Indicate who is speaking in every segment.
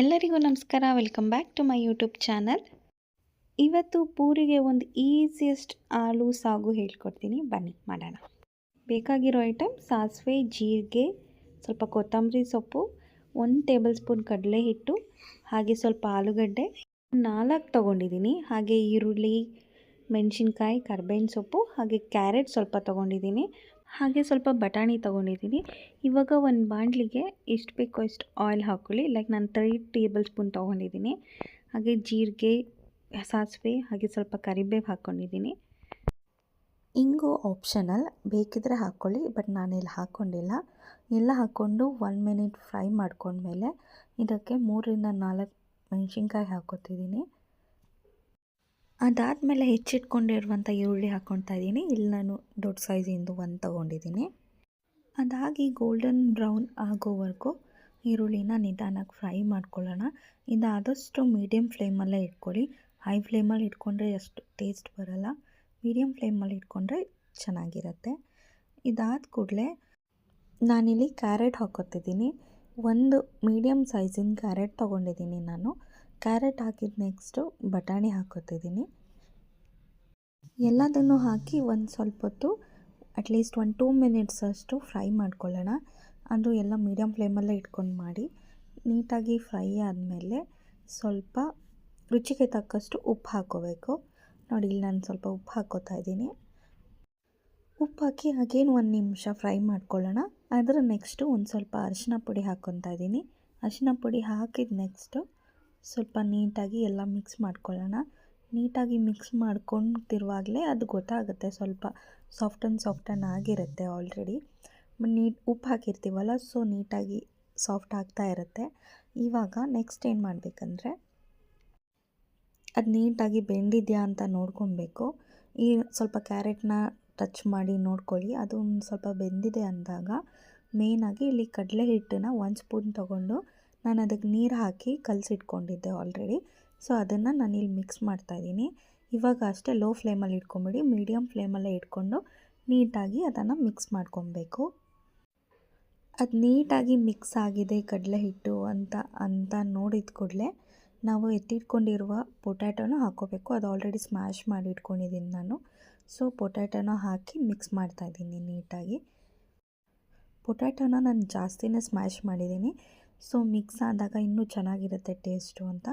Speaker 1: ಎಲ್ಲರಿಗೂ ನಮಸ್ಕಾರ. Welcome back to my YouTube channel ಇವತ್ತು ಪೂರಿಗೆ ಒಂದು ಈಸಿಯೆಸ್ಟ್ ಆಲೂ ಸಾಗು ಹೇಳ್ಕೊಡ್ತೀನಿ. ಬನ್ನಿ, ಮಾಡೋಣ. ಬೇಕಾಗಿರೋ ಐಟಮ್ ಸಾಸಿವೆ, ಜೀರಿಗೆ, ಸ್ವಲ್ಪ ಕೊತ್ತಂಬರಿ ಸೊಪ್ಪು, ಒಂದು ಟೇಬಲ್ ಸ್ಪೂನ್ ಕಡಲೆ ಹಿಟ್ಟು, ಹಾಗೆ ಸ್ವಲ್ಪ ಆಲೂಗಡ್ಡೆ. ನಾಲ್ಕು ತೊಗೊಂಡಿದ್ದೀನಿ. ಹಾಗೆ ಈರುಳ್ಳಿ ಮೆಣಸಿನ್ಕಾಯಿ, ಕರ್ಬೇವಿನ ಸೊಪ್ಪು, ಹಾಗೆ ಕ್ಯಾರೆಟ್ ಸ್ವಲ್ಪ ತೊಗೊಂಡಿದ್ದೀನಿ. ಹಾಗೆ ಸ್ವಲ್ಪ ಬಟಾಣಿ ತೊಗೊಂಡಿದ್ದೀನಿ. ಇವಾಗ ಒಂದು ಬಾಣಲಿಗೆ ಎಷ್ಟು ಬೇಕೋ ಎಷ್ಟು ಆಯಿಲ್ ಹಾಕ್ಕೊಳ್ಳಿ ಲೈಕ್ ನಾನು ತ್ರೀ ಟೇಬಲ್ ಸ್ಪೂನ್ ತೊಗೊಂಡಿದ್ದೀನಿ. ಹಾಗೆ ಜೀರಿಗೆ, ಸಾಸಿವೆ, ಹಾಗೆ ಸ್ವಲ್ಪ ಕರಿಬೇವು ಹಾಕ್ಕೊಂಡಿದ್ದೀನಿ ಇಂಗು ಆಪ್ಷನಲ್ ಬೇಕಿದ್ರೆ ಹಾಕ್ಕೊಳ್ಳಿ ಬಟ್ ನಾನು ಇಲ್ಲಿ ಹಾಕ್ಕೊಂಡಿಲ್ಲ ಎಲ್ಲ ಹಾಕ್ಕೊಂಡು ಒನ್ ಮಿನಿಟ್ ಫ್ರೈ ಮಾಡ್ಕೊಂಡ್ಮೇಲೆ ಇದಕ್ಕೆ ಮೂರರಿಂದ ನಾಲ್ಕು ಮೆಣಸಿನ್ಕಾಯಿ ಹಾಕೋತಿದ್ದೀನಿ. ಅದಾದಮೇಲೆ ಹೆಚ್ಚಿಟ್ಕೊಂಡಿರುವಂಥ ಈರುಳ್ಳಿ ಹಾಕ್ಕೊಳ್ತಾ ಇದ್ದೀನಿ. ಇಲ್ಲಿ ನಾನು ದೊಡ್ಡ ಸೈಜಿಂದು ಒಂದು ತೊಗೊಂಡಿದ್ದೀನಿ. ಅದಾಗಿ ಗೋಲ್ಡನ್ ಬ್ರೌನ್ ಆಗೋವರೆಗೂ ಈರುಳ್ಳಿನ ನಿಧಾನಕ್ಕೆ ಫ್ರೈ ಮಾಡ್ಕೊಳ್ಳೋಣ. ಇದಾದಷ್ಟು ಮೀಡಿಯಮ್ ಫ್ಲೇಮಲ್ಲೇ ಇಟ್ಕೊಳ್ಳಿ. ಹೈ ಫ್ಲೇಮಲ್ಲಿ ಇಟ್ಕೊಂಡ್ರೆ ಅಷ್ಟು ಟೇಸ್ಟ್ ಬರೋಲ್ಲ. ಮೀಡಿಯಮ್ ಫ್ಲೇಮಲ್ಲಿ ಇಟ್ಕೊಂಡ್ರೆ ಚೆನ್ನಾಗಿರುತ್ತೆ. ಇದಾದ ಕೂಡಲೇ ನಾನಿಲ್ಲಿ ಕ್ಯಾರೆಟ್ ಹಾಕೋತಿದ್ದೀನಿ ಒಂದು ಮೀಡಿಯಮ್ ಸೈಜಿನ ಕ್ಯಾರೆಟ್ ತೊಗೊಂಡಿದ್ದೀನಿ ನಾನು. ಕ್ಯಾರೆಟ್ ಹಾಕಿದ ನೆಕ್ಸ್ಟು ಬಟಾಣಿ ಹಾಕೋತಿದ್ದೀನಿ. ಎಲ್ಲದನ್ನು ಹಾಕಿ ಒಂದು ಸ್ವಲ್ಪ ಹೊತ್ತು ಅಟ್ಲೀಸ್ಟ್ ಒಂದು ಟೂ ಮಿನಿಟ್ಸ್ ಅಷ್ಟು ಫ್ರೈ ಮಾಡ್ಕೊಳ್ಳೋಣ. ಅದು ಎಲ್ಲ ಮೀಡಿಯಮ್ ಫ್ಲೇಮಲ್ಲೇ ಇಟ್ಕೊಂಡು ಮಾಡಿ, ನೀಟಾಗಿ ಫ್ರೈ ಆದಮೇಲೆ ಸ್ವಲ್ಪ ರುಚಿಗೆ ತಕ್ಕಷ್ಟು ಉಪ್ಪು ಹಾಕೋಬೇಕು. ನೋಡಿ, ಇಲ್ಲಿ ನಾನು ಸ್ವಲ್ಪ ಉಪ್ಪು ಹಾಕೋತಾ ಇದ್ದೀನಿ. ಉಪ್ಪು ಹಾಕಿ ಹಾಗೇನು ಒಂದು ನಿಮಿಷ ಫ್ರೈ ಮಾಡ್ಕೊಳ್ಳೋಣ. ಅದರ ನೆಕ್ಸ್ಟು ಒಂದು ಸ್ವಲ್ಪ ಅರಿಶಿನ ಪುಡಿ ಹಾಕ್ಕೊತಾ ಇದ್ದೀನಿ. ಅರಿಶಿನ ಪುಡಿ ಹಾಕಿದ ನೆಕ್ಸ್ಟು ಸ್ವಲ್ಪ ನೀಟಾಗಿ ಎಲ್ಲ ಮಿಕ್ಸ್ ಮಾಡ್ಕೊಳ್ಳೋಣ. ನೀಟಾಗಿ ಮಿಕ್ಸ್ ಮಾಡ್ಕೊತಿರುವಾಗಲೇ ಅದು ಗೊತ್ತಾಗುತ್ತೆ ಸ್ವಲ್ಪ ಸಾಫ್ಟ್ ಆ್ಯಂಡ್ ಸಾಫ್ಟ್ ಆ್ಯಂಡ್ ಆಗಿರುತ್ತೆ ಆಲ್ರೆಡಿ. ನೀಟ್ ಉಪ್ಪು ಹಾಕಿರ್ತೀವಲ್ಲ, ಸೊ ನೀಟಾಗಿ ಸಾಫ್ಟ್ ಆಗ್ತಾ ಇರುತ್ತೆ. ಇವಾಗ ನೆಕ್ಸ್ಟ್ ಏನು ಮಾಡಬೇಕಂದ್ರೆ, ಅದು ನೀಟಾಗಿ ಬೆಂದಿದೆಯಾ ಅಂತ ನೋಡ್ಕೊಬೇಕು. ಈ ಸ್ವಲ್ಪ ಕ್ಯಾರೆಟ್ನ ಟಚ್ ಮಾಡಿ ನೋಡ್ಕೊಳ್ಳಿ. ಅದು ಸ್ವಲ್ಪ ಬೆಂದಿದೆ ಅಂದಾಗ, ಮೇಯ್ನಾಗಿ ಇಲ್ಲಿ ಕಡಲೆ ಹಿಟ್ಟನ್ನು ಒಂದು ಸ್ಪೂನ್ ತೊಗೊಂಡು ನಾನು ಅದಕ್ಕೆ ನೀರು ಹಾಕಿ ಕಲಸಿಟ್ಕೊಂಡಿದ್ದೆ ಆಲ್ರೆಡಿ ಸೊ ಅದನ್ನು ನಾನು ಇಲ್ಲಿ ಮಿಕ್ಸ್ ಮಾಡ್ತಾಯಿದ್ದೀನಿ ಇವಾಗ ಅಷ್ಟೇ ಲೋ ಫ್ಲೇಮಲ್ಲಿ ಇಟ್ಕೊಂಬಿಡಿ ಮೀಡಿಯಮ್ ಫ್ಲೇಮಲ್ಲೇ ಇಟ್ಕೊಂಡು ನೀಟಾಗಿ ಅದನ್ನು ಮಿಕ್ಸ್ ಮಾಡ್ಕೊಬೇಕು. ಅದು ನೀಟಾಗಿ ಮಿಕ್ಸ್ ಆಗಿದೆ ಕಡಲೆ ಹಿಟ್ಟು ಅಂತ ಅಂತ ನೋಡಿದ ಕೂಡಲೇ ನಾವು ಎತ್ತಿಟ್ಕೊಂಡಿರುವ ಪೊಟ್ಯಾಟೋನ ಹಾಕೋಬೇಕು ಅದು ಆಲ್ರೆಡಿ ಸ್ಮ್ಯಾಶ್ ಮಾಡಿ ಇಟ್ಕೊಂಡಿದ್ದೀನಿ ನಾನು. ಸೊ ಪೊಟ್ಯಾಟೋನ ಹಾಕಿ ಮಿಕ್ಸ್ ಮಾಡ್ತಾಯಿದ್ದೀನಿ ನೀಟಾಗಿ. ಪೊಟ್ಯಾಟೋನ ನಾನು ಜಾಸ್ತಿನೇ ಸ್ಮ್ಯಾಶ್ ಮಾಡಿದ್ದೀನಿ. ಸೊ ಮಿಕ್ಸ್ ಆದಾಗ ಇನ್ನೂ ಚೆನ್ನಾಗಿರುತ್ತೆ ಟೇಸ್ಟು ಅಂತ.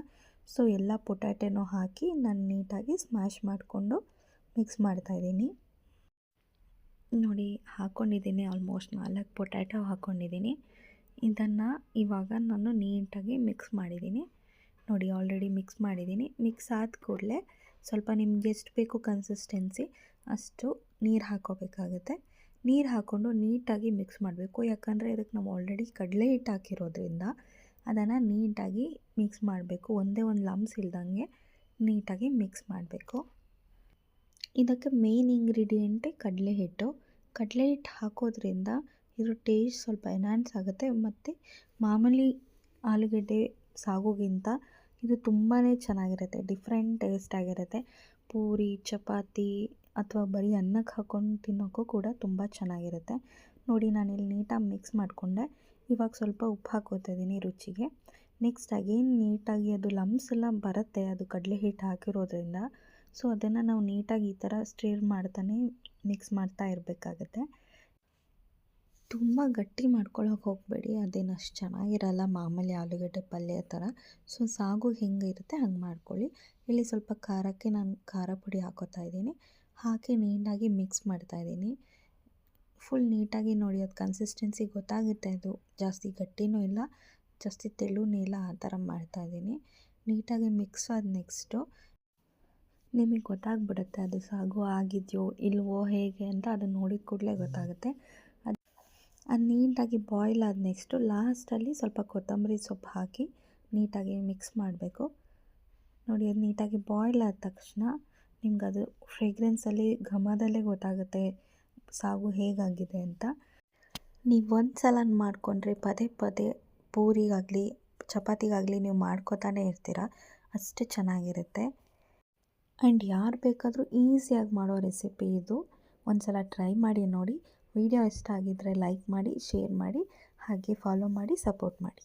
Speaker 1: ಸೊ ಎಲ್ಲ ಪೊಟ್ಯಾಟೊನೂ ಹಾಕಿ ನಾನು ನೀಟಾಗಿ ಸ್ಮ್ಯಾಶ್ ಮಾಡಿಕೊಂಡು ಮಿಕ್ಸ್ ಮಾಡ್ತಾಯಿದ್ದೀನಿ ನೋಡಿ ಹಾಕ್ಕೊಂಡಿದ್ದೀನಿ ಆಲ್ಮೋಸ್ಟ್ ನಾಲ್ಕು ಪೊಟ್ಯಾಟೊ ಹಾಕ್ಕೊಂಡಿದ್ದೀನಿ ಇದನ್ನು ಇವಾಗ ನಾನು ನೀಟಾಗಿ ಮಿಕ್ಸ್ ಮಾಡಿದ್ದೀನಿ. ನೋಡಿ, ಆಲ್ರೆಡಿ ಮಿಕ್ಸ್ ಮಾಡಿದ್ದೀನಿ. ಮಿಕ್ಸ್ ಆದ ಕೂಡಲೇ ಸ್ವಲ್ಪ ನಿಮ್ಗೆ ಎಷ್ಟು ಬೇಕು ಕನ್ಸಿಸ್ಟೆನ್ಸಿ ಅಷ್ಟು ನೀರು ಹಾಕೋಬೇಕಾಗುತ್ತೆ. ನೀರು ಹಾಕ್ಕೊಂಡು ನೀಟಾಗಿ ಮಿಕ್ಸ್ ಮಾಡಬೇಕು. ಯಾಕಂದರೆ ಇದಕ್ಕೆ ನಾವು ಆಲ್ರೆಡಿ ಕಡಲೆ ಹಿಟ್ಟು ಹಾಕಿರೋದ್ರಿಂದ ಅದನ್ನು ನೀಟಾಗಿ ಮಿಕ್ಸ್ ಮಾಡಬೇಕು. ಒಂದೇ ಒಂದು ಲಮ್ಸ್ ಇಲ್ದಂಗೆ ನೀಟಾಗಿ ಮಿಕ್ಸ್ ಮಾಡಬೇಕು. ಇದಕ್ಕೆ ಮೇನ್ ಇಂಗ್ರೀಡಿಯೆಂಟೇ ಕಡಲೆ ಹಿಟ್ಟು. ಕಡಲೆ ಹಿಟ್ಟು ಹಾಕೋದ್ರಿಂದ ಇದ್ರ ಟೇಸ್ಟ್ ಸ್ವಲ್ಪ ಎನ್ಹಾನ್ಸ್ ಆಗುತ್ತೆ. ಮತ್ತು ಮಾಮೂಲಿ ಆಲೂಗಡ್ಡೆ ಸಾಗುಗಿಂತ ಇದು ತುಂಬಾ ಚೆನ್ನಾಗಿರುತ್ತೆ. ಡಿಫ್ರೆಂಟ್ ಟೇಸ್ಟ್ ಆಗಿರುತ್ತೆ. ಪೂರಿ, ಚಪಾತಿ ಅಥವಾ ಬರೀ ಅನ್ನಕ್ಕೆ ಹಾಕ್ಕೊಂಡು ತಿನ್ನೋಕ್ಕೂ ಕೂಡ ತುಂಬ ಚೆನ್ನಾಗಿರುತ್ತೆ. ನೋಡಿ, ನಾನಿಲ್ಲಿ ನೀಟಾಗಿ ಮಿಕ್ಸ್ ಮಾಡಿಕೊಂಡೆ. ಇವಾಗ ಸ್ವಲ್ಪ ಉಪ್ಪು ಹಾಕೋತಾ ಇದ್ದೀನಿ ರುಚಿಗೆ. ನೆಕ್ಸ್ಟ್ ಅಗೇನ್ ನೀಟಾಗಿ ಅದು ಲಮ್ಸ್ ಎಲ್ಲ ಬರುತ್ತೆ, ಅದು ಕಡಲೆ ಹಿಟ್ಟು ಹಾಕಿರೋದ್ರಿಂದ. ಸೊ ಅದನ್ನು ನಾವು ನೀಟಾಗಿ ಈ ಥರ ಸ್ಟ್ರೇರ್ ಮಾಡ್ತಾನೆ ಮಿಕ್ಸ್ ಮಾಡ್ತಾ ಇರಬೇಕಾಗತ್ತೆ. ತುಂಬ ಗಟ್ಟಿ ಮಾಡ್ಕೊಳ್ಳೋಕೆ ಹೋಗಬೇಡಿ. ಅದೇನು ಅಷ್ಟು ಚೆನ್ನಾಗಿರಲ್ಲ ಮಾಮೂಲಿ ಆಲೂಗಡ್ಡೆ ಪಲ್ಯ ಥರ ಸೊ ಸಾಗು ಹೆಂಗೆ ಇರುತ್ತೆ, ಹಂಗೆ ಮಾಡ್ಕೊಳ್ಳಿ. ಇಲ್ಲಿ ಸ್ವಲ್ಪ ಖಾರಕ್ಕೆ ನಾನು ಖಾರ ಪುಡಿ ಹಾಕೋತಾ ಇದ್ದೀನಿ. ಹಾಕಿ ನೀಟಾಗಿ ಮಿಕ್ಸ್ ಮಾಡ್ತಾಯಿದ್ದೀನಿ ಫುಲ್ ನೀಟಾಗಿ ನೋಡಿ, ಅದು ಕನ್ಸಿಸ್ಟೆನ್ಸಿ ಗೊತ್ತಾಗುತ್ತೆ. ಅದು ಜಾಸ್ತಿ ಗಟ್ಟಿನೂ ಇಲ್ಲ, ಜಾಸ್ತಿ ತೆಳುನೂ ಇಲ್ಲ, ಆ ಥರ ಮಾಡ್ತಾಯಿದ್ದೀನಿ ನೀಟಾಗಿ ಮಿಕ್ಸ್ ಆದ ನೆಕ್ಸ್ಟು. ನಿಮಗೆ ಗೊತ್ತಾಗ್ಬಿಡುತ್ತೆ ಅದು ಸಾಗು ಆಗಿದೆಯೋ, ಇಲ್ವೋ, ಹೇಗೆ ಅಂತ ಅದನ್ನು ನೋಡಿದ ಕೂಡಲೇ ಗೊತ್ತಾಗುತ್ತೆ. ಅದು ಅದು ನೀಟಾಗಿ ಬಾಯ್ಲ್ ಆದ ನೆಕ್ಸ್ಟು ಲಾಸ್ಟಲ್ಲಿ ಸ್ವಲ್ಪ ಕೊತ್ತಂಬರಿ ಸೊಪ್ಪು ಹಾಕಿ ನೀಟಾಗಿ ಮಿಕ್ಸ್ ಮಾಡಬೇಕು. ನೋಡಿ, ಅದು ನೀಟಾಗಿ ಬಾಯ್ಲ್ ಆದ ತಕ್ಷಣ ನಿಮ್ಗೆ ಅದು ಫ್ರೇಗ್ರೆನ್ಸಲ್ಲಿ ಘಮದಲ್ಲೇ ಗೊತ್ತಾಗುತ್ತೆ ಸಾಗು ಹೇಗಾಗಿದೆ ಅಂತ. ನೀವು ಒಂದು ಸಲ ಮಾಡಿಕೊಂಡ್ರೆ ಪದೇ ಪದೇ ಪೂರಿಗಾಗಲಿ, ಚಪಾತಿಗಾಗಲಿ ನೀವು ಮಾಡ್ಕೋತಾನೆ ಇರ್ತೀರ, ಅಷ್ಟು ಚೆನ್ನಾಗಿರುತ್ತೆ. ಆ್ಯಂಡ್ ಯಾರು ಬೇಕಾದರೂ ಈಸಿಯಾಗಿ ಮಾಡೋ ರೆಸಿಪಿ ಇದು. ಒಂದು ಸಲ ಟ್ರೈ ಮಾಡಿ ನೋಡಿ. ವಿಡಿಯೋ ಇಷ್ಟ ಆಗಿದ್ದರೆ ಲೈಕ್ ಮಾಡಿ ಶೇರ್ ಮಾಡಿ ಹಾಗೆ ಫಾಲೋ ಮಾಡಿ ಸಪೋರ್ಟ್ ಮಾಡಿ.